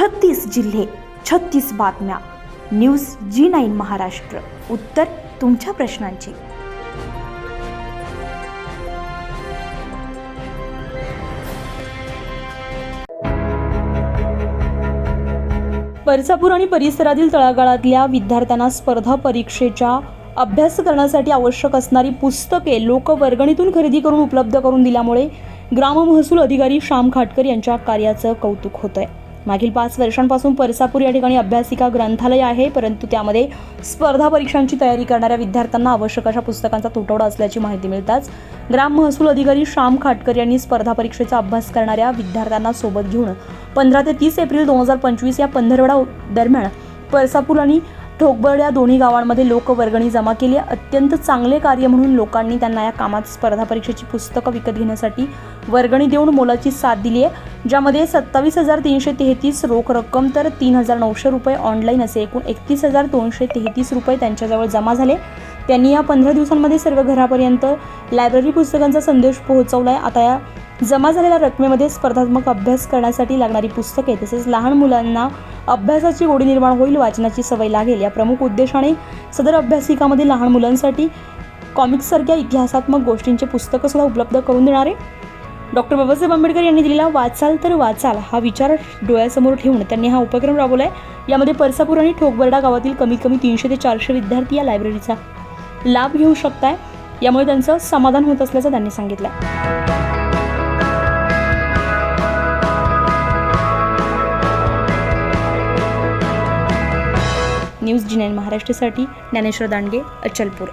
छत्तीस जिल्हे छत्तीस बातम्या. News G nine Maharashtra. उत्तर तुमच्या प्रश्नांची. परसापूर आणि परिसरातील तळागाळातल्या विद्यार्थ्यांना स्पर्धा परीक्षेच्या अभ्यास करण्यासाठी आवश्यक असणारी पुस्तके लोकवर्गणीतून खरेदी करून उपलब्ध करून दिल्यामुळे ग्राम महसूल अधिकारी श्याम खाटकर यांच्या कार्याचं कौतुक होतं आहे मागील पाच वर्षांपासून परसापूर या ठिकाणी अभ्यासिका ग्रंथालय आहे परंतु त्यामध्ये स्पर्धा परीक्षांची तयारी करणाऱ्या विद्यार्थ्यांना आवश्यक अशा पुस्तकांचा तुटवडा असल्याची माहिती मिळताच ग्राम महसूल अधिकारी श्याम खाटकर यांनी स्पर्धा परीक्षेचा अभ्यास करणाऱ्या विद्यार्थ्यांना सोबत घेऊन पंधरा ते तीस एप्रिल दोन हजार पंचवीस या पंधरवडा दरम्यान परसापूर आणि ठोकबळ या दोन्ही गावांमध्ये लोकवर्गणी जमा केली. अत्यंत चांगले कार्य म्हणून लोकांनी त्यांना या कामात स्पर्धा परीक्षेची पुस्तकं विकत घेण्यासाठी वर्गणी देऊन मोलाची साथ दिली आहे. ज्यामध्ये सत्तावीस हजार तीनशे तेहतीस रोख रक्कम तर तीन हजार नऊशे रुपये ऑनलाईन असे एकूण एकतीस हजार दोनशे तेहतीस रुपये त्यांच्याजवळ जमा झाले. त्यांनी या पंधरा दिवसांमध्ये सर्व घरापर्यंत लायब्ररी पुस्तकांचा संदेश पोहोचवला आहे आता या जमा झालेल्या रकमेमध्ये स्पर्धात्मक अभ्यास करण्यासाठी लागणारी पुस्तके तसेच लहान मुलांना अभ्यासाची गोडी निर्माण होईल वाचनाची सवय लागेल. या प्रमुख उद्देशाने सदर अभ्यासिकामध्ये लहान मुलांसाठी कॉमिक्ससारख्या इतिहासात्मक गोष्टींचे पुस्तकंसुद्धा उपलब्ध करून देणारे. डॉक्टर बाबासाहेब आंबेडकर यांनी दिलेला वाचाल तर वाचाल हा विचार डोळ्यासमोर ठेवून त्यांनी हा उपक्रम राबवला आहे यामध्ये परसापूर आणि ठोकबर्डा गावातील कमीत कमी तीनशे ते चारशे विद्यार्थी या लायब्ररीचा लाभ घेऊ शकताय. यामुळे त्यांचं समाधान होत असल्याचं त्यांनी सांगितलं न्यूज जी नाईन महाराष्ट्रासाठी ज्ञानेश्वर दांडगे अचलपूर.